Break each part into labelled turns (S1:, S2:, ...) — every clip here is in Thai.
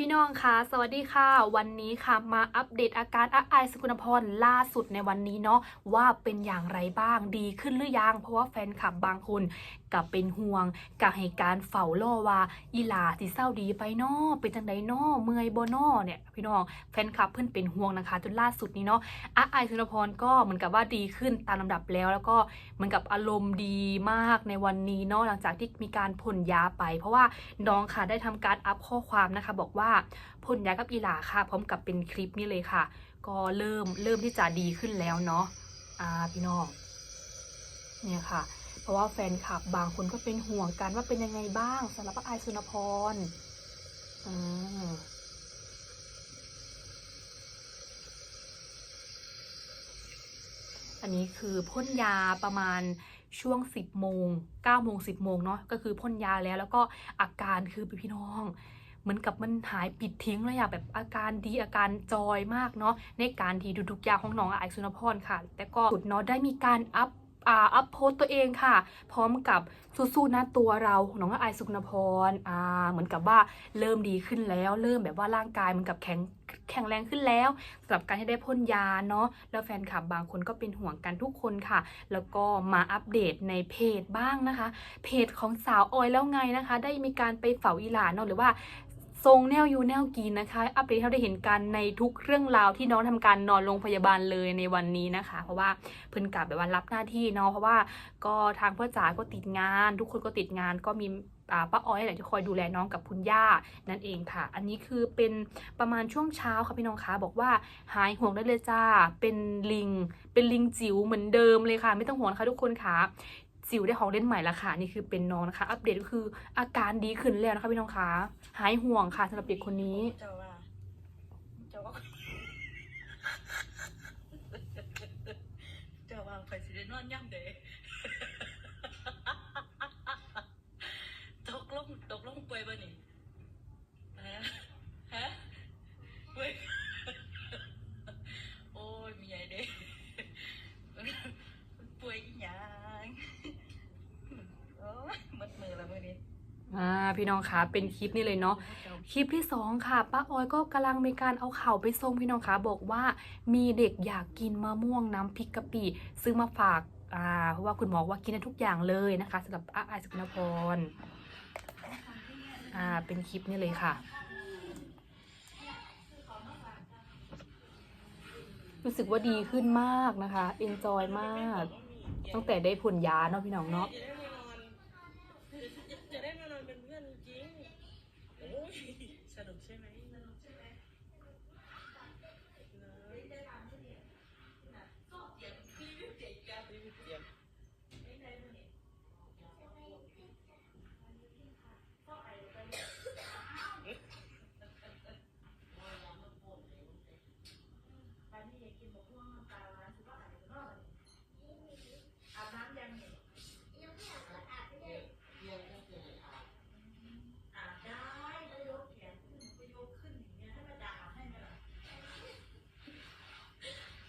S1: พี่น้องคะสวัสดีค่ะ วันนี้ค่ะมาอัปเดตอาการอาไอายสกุลพรล่าสุดในวันนี้เนาะว่าเป็นอย่างไรบ้างดีขึ้นหรือยัง เพราะว่าแฟนคลับบางคนกับเป็นห่วงกับเหตุการณ์เฝ้าล่อว่าอีหลาสิเศร้าดีไปนาะเป็นจังไดนาะเมื่อยบ่เนาะเนี่ยพี่น้องแฟนคลับเพื่อนเป็นห่วงนะคะ จนล่าสุดนี้เนาะอาไอายสกุลพรก็เหมือนกับว่าดีขึ้นตามลำดับแล้ว แล้วก็เหมือนกับอารมณ์ดีมากในวันนี้เนาะหลังจากที่มีการพ่นยาไป เพราะว่าน้องค่ะได้ทำการอัพข้อความนะคะ บอกว่าพ่นยากับอีหลาค่ะ พร้อมกับเป็นคลิปนี้เลยค่ะ ก็เริ่มเริ่มที่จะดีขึ้นแล้วเนาะอ่าพี่น้องเนี่ยค่ะ ราะว่าแฟนคลับบางคนก็เป็นห่วงกันว่าเป็นยังไงบ้างสำหรับป้าอายสุนพรอืมอันนี้คือพ่นยาประมาณช่วง 10 โมง 9 โมง 10 โมงเนาะก็คือพ่นยาแล้วแล้วก็อาการคือพี่น้อง เหมือนกับมันหายปิดทิ้งเลยอะแบบอาการดีอาการจอยมากเนาะในการที่ดูทุกยาของน้องไอซ์สุนพรค่ะ แต่ก็สุดเนาะได้มีการอัพ อ่าอัพโพสต์ตัวเองค่ะ พร้อมกับสู้ๆนะตัวเราของน้องไอซ์สุนพรอ่าเหมือนกับว่าเริ่มดีขึ้นแล้ว เริ่มแบบว่าร่างกายมันกับแข็งแข็งแรงขึ้นแล้วสำหรับการที่ได้พ่นยาเนาะแล้วแฟนคลับบางคนก็เป็นห่วงกันทุกคนค่ะ แล้วก็มาอัปเดตในเพจบ้างนะคะ เพจของสาวออยแล้วไงนะคะ ได้มีการไปเฝ้าอีหลานเนาะหรือว่า ทรงแนวยูแนวกินนะคะ อัปเดตให้เราได้เห็นกันในทุกเรื่องราวที่น้องทำการนอนโรงพยาบาลเลยในวันนี้นะคะ เพราะว่าเพิ่นกลับแบบว่ารับหน้าที่เนาะเพราะว่าก็ทางพ่อจ๋าก็ติดงาน ทุกคนก็ติดงานก็มีป้าอ้อยแหละที่คอยดูแลน้องกับคุณย่านั่นเองค่ะ อันนี้คือเป็นประมาณช่วงเช้าค่ะพี่น้องคะบอกว่าหายห่วงได้เลยจ้าเป็นลิง เป็นลิงจิ๋วเหมือนเดิมเลยค่ะ ไม่ต้องห่วงนะคะทุกคนค่ะ สิวได้ของเล่นใหม่ละค่ะ นี่คือเป็นน้องนะคะ อัปเดตก็คืออาการดีขึ้นแล้วนะคะพี่น้องคะหายห่วงค่ะสำหรับเด็กคนนี้
S2: เจ้าว่าเจ้าว่าเจ้าว่าไปสิได้นอนย่ำเด้กลงตกลงป่วยบ่นี่ฮะฮะป่วยโอ้ยมีใหญ่เด้ป่วยอีหยังโอ้ยหมดมือแล้วมื้อนี้
S1: อ่าพี่น้องคะเป็นคลิปนี้เลยเนาะคลิปที่สองค่ะป้าออยก็กำลังมีการเอาเข่าวไปส่งพี่น้องคะบอกว่ามีเด็กอยากกินมะม่วงน้ำพริกกะปิซื้อมาฝากอ่าเพราะว่าคุณหมอว่ากินได้ทุกอย่างเลยนะคะสำหรับอาไอายสกุลพรอ่าเป็นคลิปนี้เลยค่ะ รู้สึกว่าดีขึ้นมากนะคะเอนจอยมาก ตั้งแต่ได้ผลยาเนาะพี่น้องเนาะ
S2: ได้มานอนเป็นเพื่อนจริง โอ้ยสนุกใช่ไหม สนุกใช่ไหมอาบได้แล้วยกแขนขึ้นก็ยกขึ้นอย่างเงี้ยให้มาด่าให้ไหมล่ะ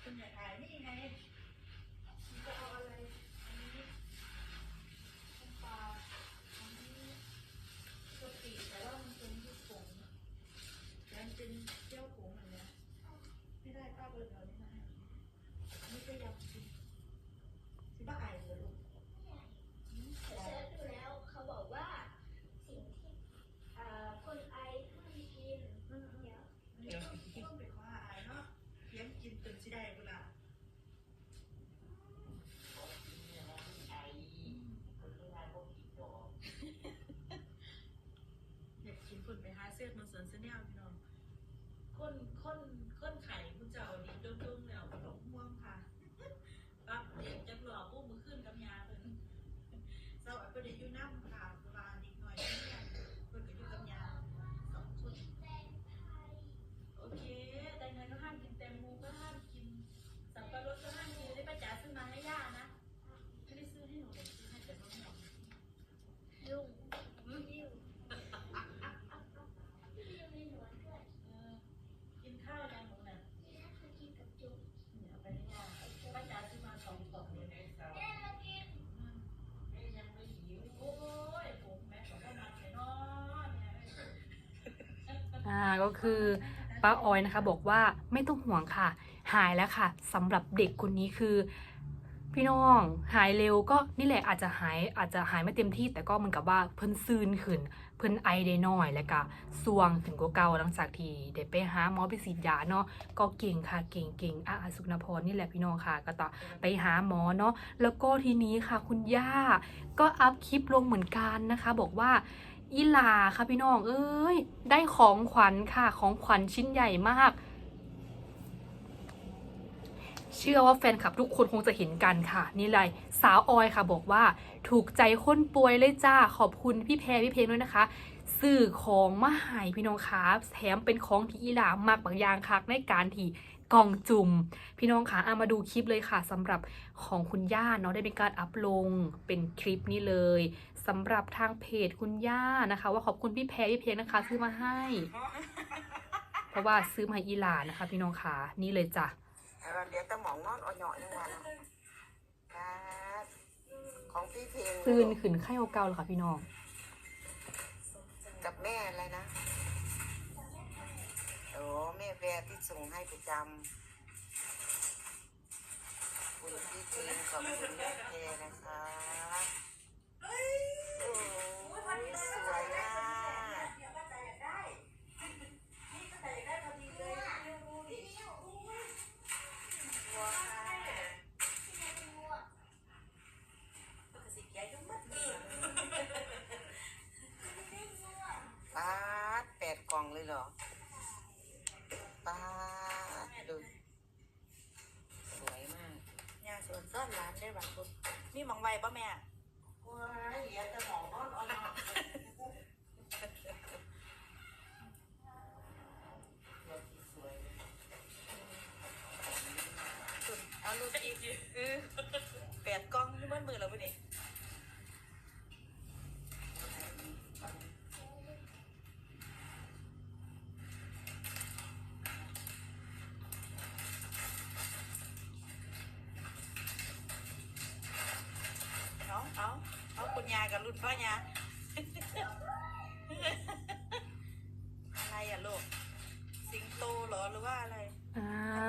S2: คุณอยากถ่ายนี่ไงคุณจะเอาอะไรอันนี้น้ำปลาอันนี้กะปิแต่ว่ามันเป็นที่ผงมันเป็นเจ้าผงอันเนี้ยไม่ได้ป้าเบิร์ดเอานี่มาให้อันนี้ก็ยำสิสิบ้าไอ้เหรอลูก
S3: เซิร์ชดูแล้วเขาบอกว่าสิ่งที่เอ่อคนไอห้ามกินเดี๋ยว
S2: เดี๋ยวต้องไปขอหาไอ้เนาะเลี้ยงกินจนสิได้เวลา อยากกินคนไปหาเสื้อมาสวนเสนแนวพี่น้อง ก้นก้นก้นไข่มุจเจ้านี่ดงๆแล้วตกม่วงค่ะปั๊บเด็กจักหล่อปุ๊บมือขึ้นกับยาเพิ่นเจ้าอัปเดตอยู่น้ำค่ะเวลาเด็กน้อยเนี่ยเพิ่นก็อยู่กับยาสองคนโอเค แต่ไงก็ห้ามกินแตงโมก็ห้ามกินสับปะรดก็ห้ามกินได้ป้าจ๋าซื้อมาให้ย่านะไม่ได้ซื้อให้หนูเลยซื้อให้แต่น้องหนู
S3: ยุ่ง
S2: อืม
S3: ยุ่งยุ่งในหนวดด้วย
S2: เออกินข้าวยังหนูน่ะ
S3: นี่นะคือกินกับ
S1: ก็คือป้าออยนะคะบอกว่าไม่ต้องห่วงค่ะ หายแล้วค่ะสำหรับเด็กคนนี้คือ พี่น้องหายเร็วก็นี่แหละอาจจะหายอาจจะหายไม่เต็มที่ แต่ก็เหมือนกับว่าเพิ่นซื่นขึ้น เพิ่นไอได้น้อยแล้วก็สวงขึ้นกว่าเก่าหลังจากที่ได้ไปหาหมอไปฉีดยาเนาะก็เก่งค่ะเก่งเก่งอะสุนพรนี่แหละพี่น้องค่ะ ก็ต่อไปหาหมอเนาะแล้วก็ทีนี้ค่ะคุณย่าก็อัพคลิปลงเหมือนกันนะคะ บอกว่า อีลาค่ะพี่น้อง เอ้ย ได้ของขวัญค่ะ ของขวัญชิ้นใหญ่มาก เชื่อว่าแฟนคลับทุกคนคงจะเห็นกันค่ะ นี่เลยสาวออยค่ะบอกว่า ถูกใจคนป่วยเลยจ้า ขอบคุณพี่แพรพี่เพลงด้วยนะคะสื่อของมาหายพี่น้องคะแถมเป็นของที่อีหลามากบางอย่างคักในการที่ กล่องจุ่ม พี่น้องคะเอามาดูคลิปเลยค่ะสำหรับของคุณย่าเนาะได้เป็นการอัพลงเป็นคลิปนี้เลยสำหรับทางเพจคุณย่านะคะ ว่าขอบคุณพี่แพรพี่เพลงนะคะ ซื้อมาให้ เพราะว่าซื้อมาให้อีหลานะคะ พี่น้องคะนี่เลยจ้ะ
S4: เราเดี๋ยวตะหมองนอนอ่อนหน่อยนึงวันครับของพี่เพลง
S1: ซื่นขึ้นไข้เก่าๆเลยค่ะพี่น้อง
S4: กับแม่อะไรนะโอ้ แม่แพรที่ส่งให้ประจำคุณพี่เพลงขอบคุณแม่แพรนะคะ
S2: บางคนนี่มองไวป่ะแม่
S4: ว้ายเดี๋ยวจะหมองนอนอ่อนหน่อยสวย
S2: เอาลูกอีกเออแปดกล้องที่เมื่อมือเราไปดิ ยากับรุ่นพ่อยาอะไรอะลูกสิงโตเหรอหรือว่าอะไร
S1: อ่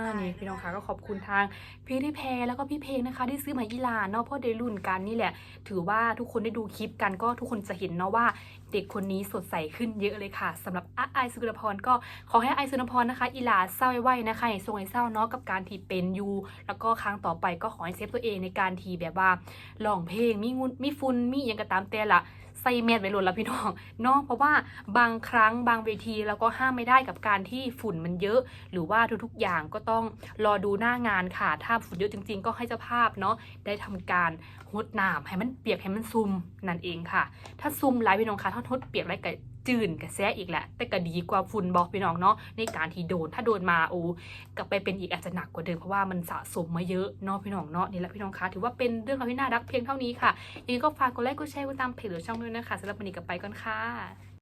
S1: านี่พี่น้องคะก็ขอบคุณทางพี่ที่แพรแล้วก็พี่เพลงนะคะ ที่ซื้อมาอีหลานเนาะเพราะได้รุ่นกันนี่แหละ ถือว่าทุกคนได้ดูคลิปกันก็ทุกคนจะเห็นเนาะว่าเด็กคนนี้สดใสขึ้นเยอะเลยค่ะสำหรับอาไอสุนพรก็ขอให้ไอสุนพรนะคะ อีหลาเศร้าไว้ๆนะคะอย่าทรงให้เศร้าเนาะกับการที่เป็นอยู่แล้วก็ครั้งต่อไปก็ขอให้เซฟตัวเองในการที่แบบว่าร้องเพลงมีงุนมีฟุนมีอหยังก็ตามแต่ละ ใส่เม็ดไว้หล่นแล้วพี่น้องเนาะเพราะว่าบางครั้งบางเวทีเราก็ห้ามไม่ได้กับการที่ฝุ่นมันเยอะ หรือว่าทุกๆอย่างก็ต้องรอดูหน้างานค่ะ ถ้าฝุ่นเยอะจริง ๆ ก็ให้เจ้าภาพเนาะได้ทำการหดน้ำให้มันเปียกให้มันซุ่มนั่นเองค่ะ ถ้าซุ่มหลายพี่น้องคะถ้าทดเปียกแล้วก็จืนกับแซะอีกแหละ แต่ก็ดีกว่าฝุ่นบอกพี่น้องเนาะในการที่โดนถ้าโดนมาโอ้กลับไปเป็นอีกอาจจะหนักกว่าเดิมเพราะว่ามันสะสมมาเยอะเนาะพี่น้องเนาะนี่แหละพี่น้องคะถือว่าเป็นเรื่องราวที่น่ารักเพียงเท่านี้ค่ะยังไงก็ฝากกดไลค์กดแชร์กดตามเพจหรือช่องด้วยนะคะสำหรับวันนี้กลับไปก่อนค่ะ